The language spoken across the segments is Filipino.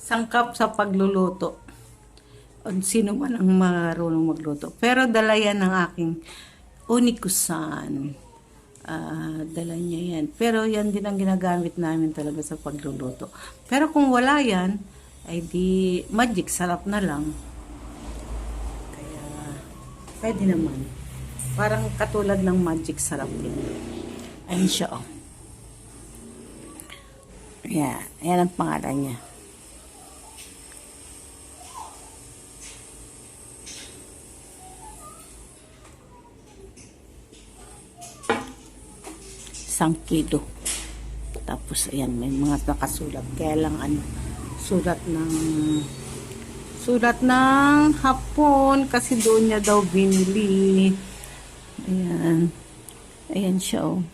sangkap sa pagluluto. O sino man ang marunong magluto. Pero dala yan ng aking unikusan. Ah, dala niya yan. Pero yan din ang ginagamit namin talaga sa pagluluto. Pero kung wala yan, ay di magic, sarap na lang. Kaya, pwede naman. Parang katulad ng magic, sarap din. Ayun siya, oh. Yan, yan ang pangalan niya. Isang kilo. Tapos, ayan, may mga nakasulat. Kaya lang, ano, sulat ng sulat ng hapon kasi doon niya daw binili. Ayan. Ayan siya, oh.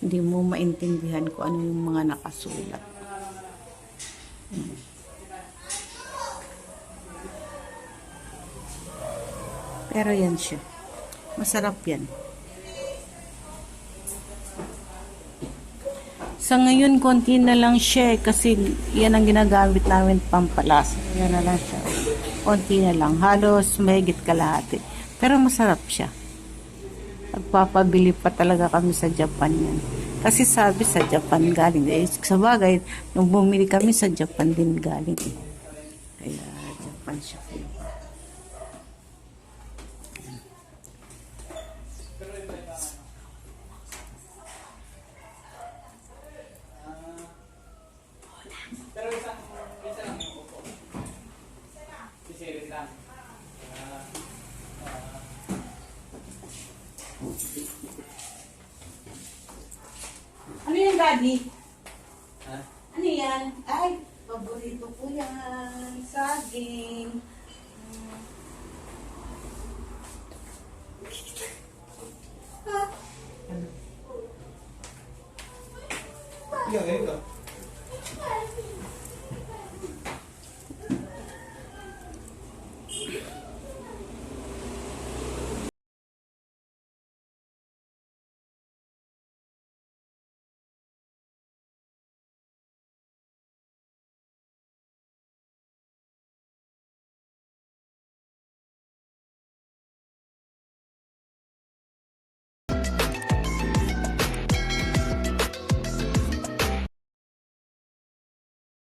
Hindi mo maintindihan kung ano yung mga nakasulat. Hmm. Pero yan siya. Masarap yan. Sa ngayon, konti na lang siya eh, kasi yan ang ginagamit namin pampalasa. Yan na lang siya. Konti na lang. Halos mahigit kalahati. Pero masarap siya. Nagpapabili pa talaga kami sa Japan yan. Kasi sabi sa Japan galing. Eh, sa bagay, nung bumili kami sa Japan din galing. Kaya Japan siya. Ano yan, Daddy? Ha? Ano yan? Ay, paborito ko yan. Saging. Ha? Ano? Yan, ganito.